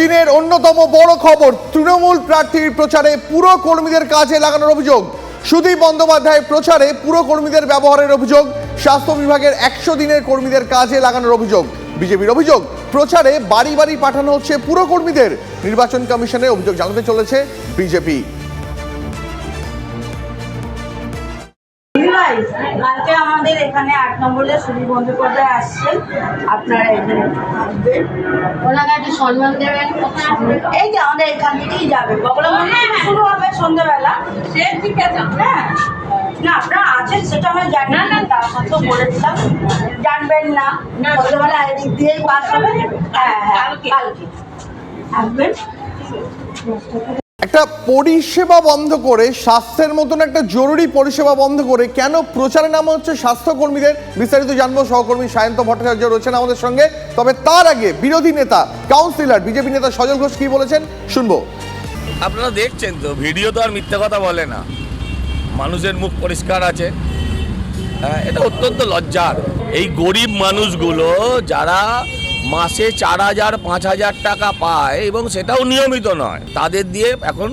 দিনের অন্যতম বড় খবর, তৃণমূল প্রার্থীর প্রচারে পুরো কর্মীদের কাজে লাগানোর অভিযোগ। সুদীপ বন্দ্যোপাধ্যায়ের প্রচারে পুরো কর্মীদের ব্যবহারের অভিযোগ, স্বাস্থ্য বিভাগের একশো দিনের কর্মীদের কাজে লাগানোর অভিযোগ। বিজেপির অভিযোগ, প্রচারে বাড়ি বাড়ি পাঠানো হচ্ছে পুরো কর্মীদের। নির্বাচন কমিশনে অভিযোগ জানাতে চলেছে বিজেপি। এখানে আট নম্বরে সুদীপ বন্দ্যোপাধ্যায় আসছেন। আপনারা এখানে আসবেন ওনাকে একটু সম্মান দেবেন এই যে আমাদের এখান থেকেই যাবে। বগলা শুরু হবে সন্ধ্যেবেলা। সে ঠিক আছে হ্যাঁ। না আপনারা আছেন সেটা আমরা জানি না তার সত্ত্বেও বলেছিলাম। জানবেন না। সন্ধ্যেবেলা এদিক দিয়েই পাস হবে। হ্যাঁ হ্যাঁ কালকে। আসবেন একটা পরিষেবা বন্ধ করে স্বাস্থ্যের মতন একটা জরুরি পরিষেবা বন্ধ করে কেন প্রচারে নামা হচ্ছে স্বাস্থ্যকর্মীদের বিস্তারিত জানব। সহকর্মী সায়ন্ত ভট্টাচার্য রয়েছেন আমাদের সঙ্গে। তবে তার আগে বিরোধী নেতা কাউন্সিলর বিজেপি নেতা সজল ঘোষ কি বলেছেন? শুনব। আপনারা দেখছেন তো ভিডিও তো আর মিথ্যে কথা বলে না। মানুষের মুখ পরিষ্কার আছে। হ্যাঁ, এটা অত্যন্ত লজ্জার। এই গরিব মানুষগুলো যারা মাসে চার হাজার, পাঁচ হাজার টাকা পায় এবং সেটাও নিয়মিত নয়। তাদের দিয়ে এখন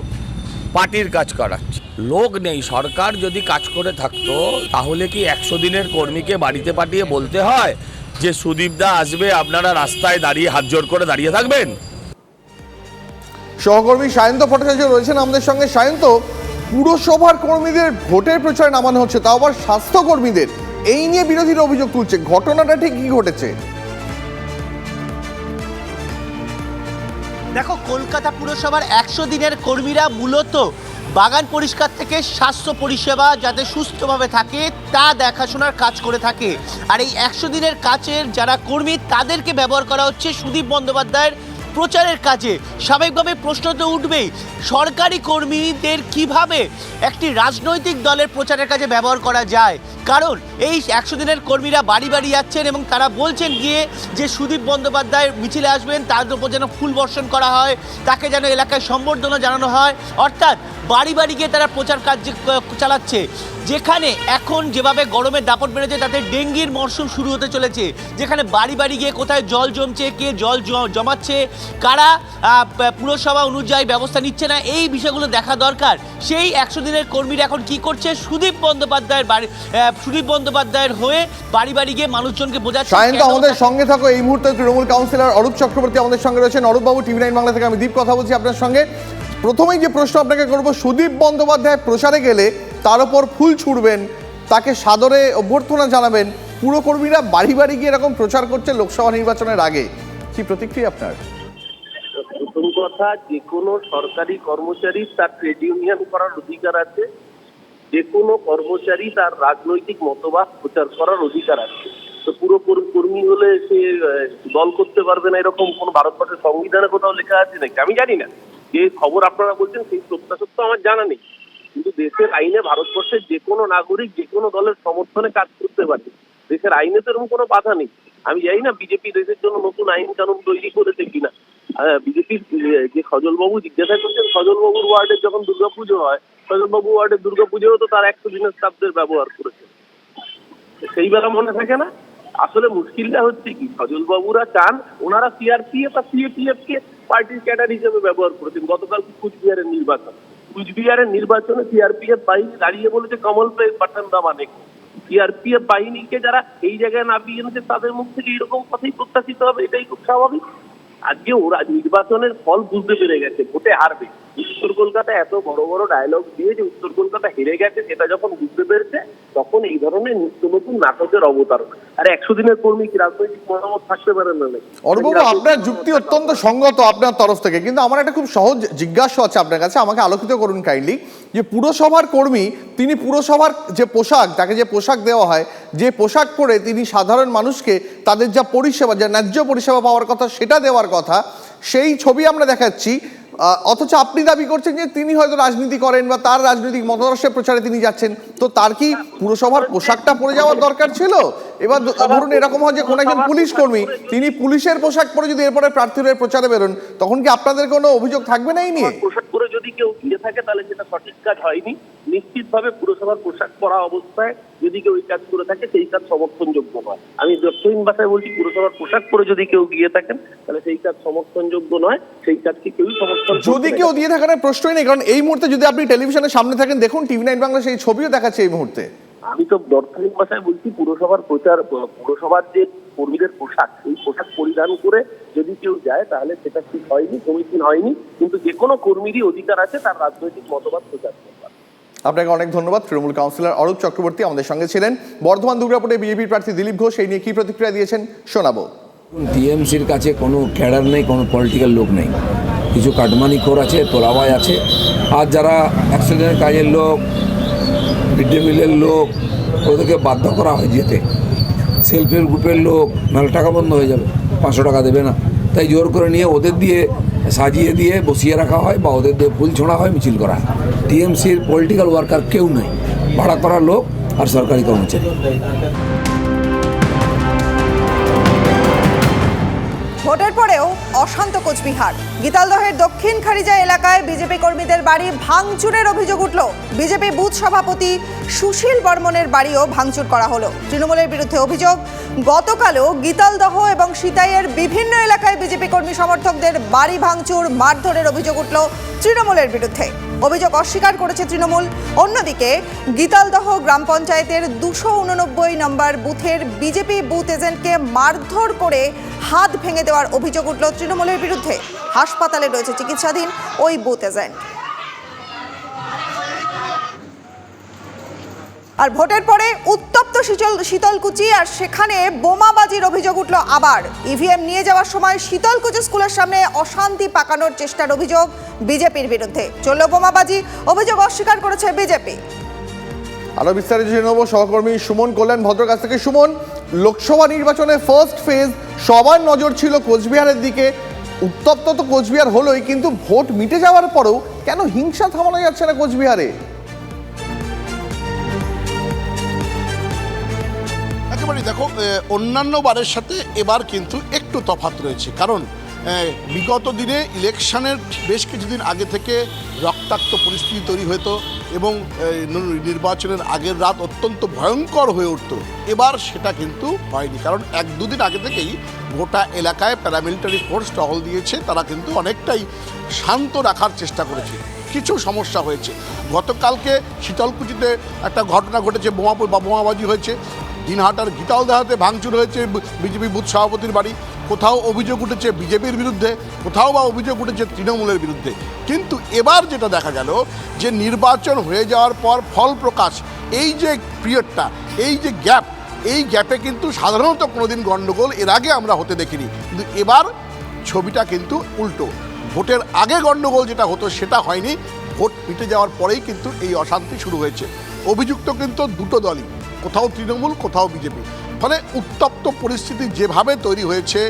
পার্টির কাজ করাচ্ছে। লোক নেই। সরকার যদি কাজ করে থাকতো, তাহলে কি একশো দিনের কর্মীকে বাড়িতে পাঠিয়ে বলতে হয় যে সুদীপদা আসবে, আপনারা রাস্তায় দাঁড়িয়ে হাত জোর করে দাঁড়িয়ে থাকবেন? সহকর্মী সায়ন্ত ভট্টাচার্য রয়েছেন আমাদের সঙ্গে। সায়ন্ত, পুরসভার কর্মীদের ভোটের প্রচারে নামানো হচ্ছে, তাও আবার স্বাস্থ্যকর্মীদের। এই নিয়ে বিরোধীরা অভিযোগ তুলছে। ঘটনাটা ঠিক কি ঘটেছে? দেখো, কলকাতা পুরসভার একশো দিনের কর্মীরা মূলত বাগান পরিষ্কার থেকে স্বাস্থ্য পরিষেবা যাতে সুস্থভাবে থাকে, তা দেখাশোনার কাজ করে থাকে। আর এই একশো দিনের কাজের যারা কর্মী, তাদেরকে ব্যবহার করা হচ্ছে সুদীপ বন্দ্যোপাধ্যায়ের প্রচারের কাজে। স্বাভাবিকভাবে প্রশ্ন তো উঠবেই, সরকারি কর্মীদের কীভাবে একটি রাজনৈতিক দলের প্রচারের কাজে ব্যবহার করা যায়? কারণ এই একশো দিনের কর্মীরা বাড়ি বাড়ি যাচ্ছেন এবং তারা বলছেন গিয়ে যে সুদীপ বন্দ্যোপাধ্যায় মিছিলে আসবেন, তার উপর যেন ফুল বর্ষণ করা হয়, তাকে যেন এলাকায় সম্বর্ধনা জানানো হয়। অর্থাৎ বাড়ি বাড়ি গিয়ে তারা প্রচার কাজ যে- চালাচ্ছে। যেখানে এখন যেভাবে গরমের দাপট বেড়েছে, তাতে ডেঙ্গির মরশুম শুরু হতে চলেছে। যেখানে বাড়ি বাড়ি গিয়ে কোথায় জল জমছে, কে জল জমাচ্ছে, কারা পুরসভা অনুযায়ী ব্যবস্থা নিচ্ছে না, এই বিষয়গুলো দেখা দরকার। সেই একশো দিনের কর্মীরা এখন কি করছে? সুদীপ বন্দ্যোপাধ্যায়ের বাড়ি সুদীপ বন্দ্যোপাধ্যায়ের হয়ে বাড়ি বাড়ি গিয়ে মানুষজনকে বোঝাচ্ছে সায়ন্ত আমাদের সঙ্গে থাকো। এই মুহূর্তে তৃণমূল কাউন্সিলর অরূপ চক্রবর্তী আমাদের সঙ্গে রয়েছেন। অরূপ বাবু টিভি নাইন বাংলা থেকে আমি দীপ কথা বলছি আপনার সঙ্গে। প্রথমেই যে প্রশ্ন আপনাকে করব সুদীপ বন্দ্যোপাধ্যায় প্রচারে গেলে তার উপর ফুল ছুড়বেন তাকে সাদরে অভ্যর্থনা জানাবেন পুরকর্মীরা বাড়ি বাড়ি গিয়ে এরকম প্রচার করছে লোকসভা নির্বাচনের আগে। কি প্রতিক্রিয়া আপনার? প্রথম কথা যে কোনো সরকারি কর্মচারী তার ট্রেড ইউনিয়ন করার অধিকার আছে। যে কোনো কর্মচারী তার রাজনৈতিক মতবাদ প্রচার করার অধিকার আছে। তো পুরো কর্মী হলে সে দল করতে পারবে না এরকম কোন ভারতবর্ষের সংবিধানে কোথাও লেখা আছে নাকি? আমি জানি না। যে খবর আপনারা বলছেন সেই সত্যাসত্য আমার জানা নেই। কিন্তু দেশের আইনে ভারতবর্ষের যে কোনো নাগরিক যে কোনো দলের সমর্থনে কাজ করতে পারে। দেশের আইনে তো এরকম কোনো বাধা নেই। আমি জানি না বিজেপি দেশের জন্য নতুন আইন কানুন তৈরি করেছে কিনা। বিজেপির যে সজলবাবু জিজ্ঞাসা করছেন, সজলবাবুর ওয়ার্ডের যখন দুর্গাপুজো হয় সজলবাবু ওয়ার্ডের দুর্গাপুজোও তো তার একশো দিনের স্টাফদের ব্যবহার করেছে। সেই বেলা মনে থাকে না? আসলে মুশকিলটা হচ্ছে কি? সজল বাবুরা চান, ওনারা সিআরপিএফ আর সিএপিএফ কে পার্টির ক্যাডার হিসেবে ব্যবহার করেছেন। গতকাল কুচবিহারের নির্বাচন? কুচবিহারের নির্বাচনে সিআরপিএফ বাহিনী দাঁড়িয়ে বলেছে, কমল প্লে পাঠান দামানে সিআরপিএফ বাহিনীকে যারা এই জায়গায় নামিয়ে এনেছে, তাদের মুখ থেকে এরকম কথাই প্রত্যাশিত হবে? এটাই খুব স্বাভাবিক? আজকে ওরা নির্বাচনের ফল বুঝতে পেরে গেছে, ভোটে হারবে। উত্তর কলকাতা এত বড় বড় ডায়লগ দিয়ে যে উত্তর কলকাতা হেরে গেছে সেটা যখন বুঝতে পেরেছে তখন এই ধরনের নিত্য নতুন নাটকের অবতারণ আর একশো দিনের কর্মী কি রাজনৈতিক মতামত থাকতে পারে না নাকি? অরূপবাবু আপনার যুক্তি অত্যন্ত সঙ্গত আপনার তরফ থেকে। কিন্তু আমার একটা খুব সহজ জিজ্ঞাসা আছে আপনার কাছে আমাকে আলোকিত করুন কাইন্ডলি যে পুরসভার কর্মী তিনি পুরসভার যে পোশাক তাকে যে পোশাক দেওয়া হয় যে পোশাক পরে তিনি সাধারণ মানুষকে তাদের যা পরিষেবা যা ন্যায্য পরিষেবা পাওয়ার কথা সেটা দেওয়ার কথা সেই ছবি আমরা দেখাচ্ছি। অথচ আপনি দাবি করছেন যে তিনি হয়তো রাজনীতি করেন বা তার রাজনৈতিক মতাদর্শের প্রচারে তিনি যাচ্ছেন। তো তার কি পুরসভার পোশাকটা পরে যাওয়ার দরকার ছিল? এবার ধরুন এরকম হয় যে কোনো একজন পুলিশ কর্মী তিনি পুলিশের পোশাক পরে যদি এরপরে প্রার্থীর হয়ে প্রচারে বেরোন তখন কি আপনাদের কোনো অভিযোগ থাকবে না এই নিয়ে? পোশাক পরে যদি কেউ গিয়ে থাকে তাহলে সেটা সঠিক কাজ হয়নি। নিশ্চিতভাবে পুরসভার পোশাক পরা অবস্থায় যদি কেউ এই কাজ করে থাকে সেই কাজ সমর্থনযোগ্য নয়। আমি দক্ষিণ ভাষায় বলছি পুরসভার পোশাক পরে যদি কেউ গিয়ে থাকেন সেই কাজ সমর্থনযোগ্য নয় সেই কাজকে কেউই সমর্থন যদি কেউ দিয়ে থাকার প্রশ্নই নেই কারণ এই মুহূর্তে যদি আপনি টেলিভিশনের সামনে থাকেন দেখুন টিভি নাইন বাংলা সেই ছবিও দেখাচ্ছে এই মুহূর্তে। আমি তো দর্শনিক ভাষায় বলছি পুরসভার প্রচার পুরসভার যে কর্মীদের পোশাক সেই পোশাক পরিধান করে যদি কেউ যায় তাহলে সেটা ঠিক হয়নি সমীচীন হয়নি কিন্তু যে কোনো কর্মীরই অধিকার আছে তার রাজনৈতিক মতবাদ প্রচার করবার আপনাকে অনেক ধন্যবাদ। তৃণমূল কাউন্সিলর অরূপ চক্রবর্তী আমাদের সঙ্গে ছিলেন। বর্ধমান দুর্গাপুরে বিজেপির প্রার্থী দিলীপ ঘোষ এই নিয়ে কি প্রতিক্রিয়া দিয়েছেন শোনাবো। টিএমসির কাছে কোনো ক্যাডার নেই, কোনো পলিটিক্যাল লোক নেই। কিছু কাটমানি খোর আছে, তোলাবাজ আছে। আর যারা অ্যাক্সিডেন্টের কাজের লোক মিড ডে মিলের লোক, ওদেরকে বাধ্য করা হয় যেতে। সেলফ হেল্প গ্রুপের লোক, নাহলে টাকা বন্ধ হয়ে যাবে, পাঁচশো টাকা দেবে না। তাই জোর করে নিয়ে ওদের দিয়ে সাজিয়ে দিয়ে বসিয়ে রাখা হয় বা ওদের দিয়ে ফুল ছোঁড়া হয়, মিছিল করা। হয় টিএমসির পলিটিক্যাল ওয়ার্কার কেউ নেই। ভাড়া করা লোক আর সরকারি কর্মচারী। অশান্ত কোচবিহার। গীতালদহের দক্ষিণ খারিজা এলাকায় বিজেপি কর্মীদের বাড়ি ভাঙচুরের অভিযোগ উঠল। বিজেপি বুথ সভাপতি সুশীল বর্মনের বাড়িও ভাঙচুর করা হলো। তৃণমূলের বিরুদ্ধে অভিযোগ, গতকালও গীতালদহ এবং সিতাইয়ের বিভিন্ন এলাকায় বিজেপি কর্মী সমর্থকদের বাড়ি ভাঙচুর মারধরের অভিযোগ উঠল তৃণমূলের বিরুদ্ধে। অভিযোগ অস্বীকার করেছে তৃণমূল। অন্যদিকে গীতালদহ গ্রাম পঞ্চায়েতের দুশো উননব্বই নম্বর বুথের বিজেপি বুথ এজেন্টকে মারধর করে হাত ভেঙে দেওয়ার অভিযোগ উঠল তৃণমূলের বিরুদ্ধে। হাসপাতালে রয়েছে চিকিৎসাধীন ওই বুথ এজেন্ট। আর ভোটের পরে উত্তপ্ত শীতল শীতলকুচি, আর সেখানে বোমাবাজির অভিযোগ উঠল আবার। ইভিএম নিয়ে যাওয়ার সময় শীতলকুচি স্কুলের সামনে অশান্তি পাকানোর চেষ্টার অভিযোগ বিজেপির বিরুদ্ধে। চলল বোমাবাজি, অভিযোগ অস্বীকার করেছে বিজেপি। আরও বিস্তারিত জেনে নেব সহকর্মী সুমন কল্যাণ ভদ্র কাছ থেকে। সুমন, লোকসভা নির্বাচনে ফার্স্ট ফেজ সবার নজর ছিল কোচবিহারের দিকে। উত্তপ্ত তো কোচবিহার হলোই, কিন্তু ভোট মিটে যাওয়ার পরেও কেন হিংসা থামানো যাচ্ছে না কোচবিহারে? একেবারেই দেখো অন্যান্য বারের সাথে এবার কিন্তু একটু তফাৎ রয়েছে। কারণ বিগত দিনে ইলেকশনের বেশ কিছুদিন আগে থেকে রক্তাক্ত পরিস্থিতি তৈরি হতো এবং নির্বাচনের আগের রাত অত্যন্ত ভয়ঙ্কর হয়ে উঠত। এবার সেটা কিন্তু হয়নি। কারণ এক দুদিন আগে থেকেই গোটা এলাকায় প্যারামিলিটারি ফোর্স টহল দিয়েছে। তারা কিন্তু অনেকটাই শান্ত রাখার চেষ্টা করেছে। কিছু সমস্যা হয়েছে। গতকালকে শীতলকুচিতে একটা ঘটনা ঘটেছে বোমা বা বোমাবাজি হয়েছে। দিনহাটার গীতালদাহাতে ভাঙচুর হয়েছে বিজেপি বুথ সভাপতির বাড়ি। কোথাও অভিযোগ উঠেছে বিজেপির বিরুদ্ধে, কোথাও বা অভিযোগ উঠেছে তৃণমূলের বিরুদ্ধে। কিন্তু এবার যেটা দেখা গেল যে নির্বাচন হয়ে যাওয়ার পর ফল প্রকাশ, এই যে পিরিয়ডটা, এই যে গ্যাপ, এই গ্যাপে কিন্তু সাধারণত কোনোদিন গণ্ডগোল এর আগে আমরা হতে দেখিনি। কিন্তু এবার ছবিটা কিন্তু উল্টো। ভোটের আগে গণ্ডগোল যেটা হতো সেটা হয়নি। ভোট মিটে যাওয়ার পরেই কিন্তু এই অশান্তি শুরু হয়েছে। অভিযুক্ত কিন্তু দুটো দলই। কোথাও তৃণমূল কোথাও বিজেপি। ফলে উত্তপ্ত পরিস্থিতি যেভাবে তৈরি হয়েছে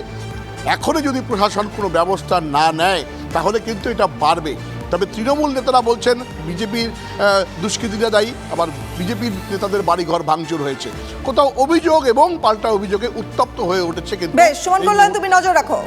এখনই যদি প্রশাসন কোনো ব্যবস্থা না নেয় তাহলে কিন্তু এটা বাড়বে। তবে তৃণমূল নেতারা বলছেন বিজেপির দুষ্কৃতীরা দায়ী আবার বিজেপির নেতাদের বাড়িঘর ভাঙচুর হয়েছে। কোথাও অভিযোগ এবং পাল্টা অভিযোগে উত্তপ্ত হয়ে উঠেছে কিন্তু তুমি নজর রাখো।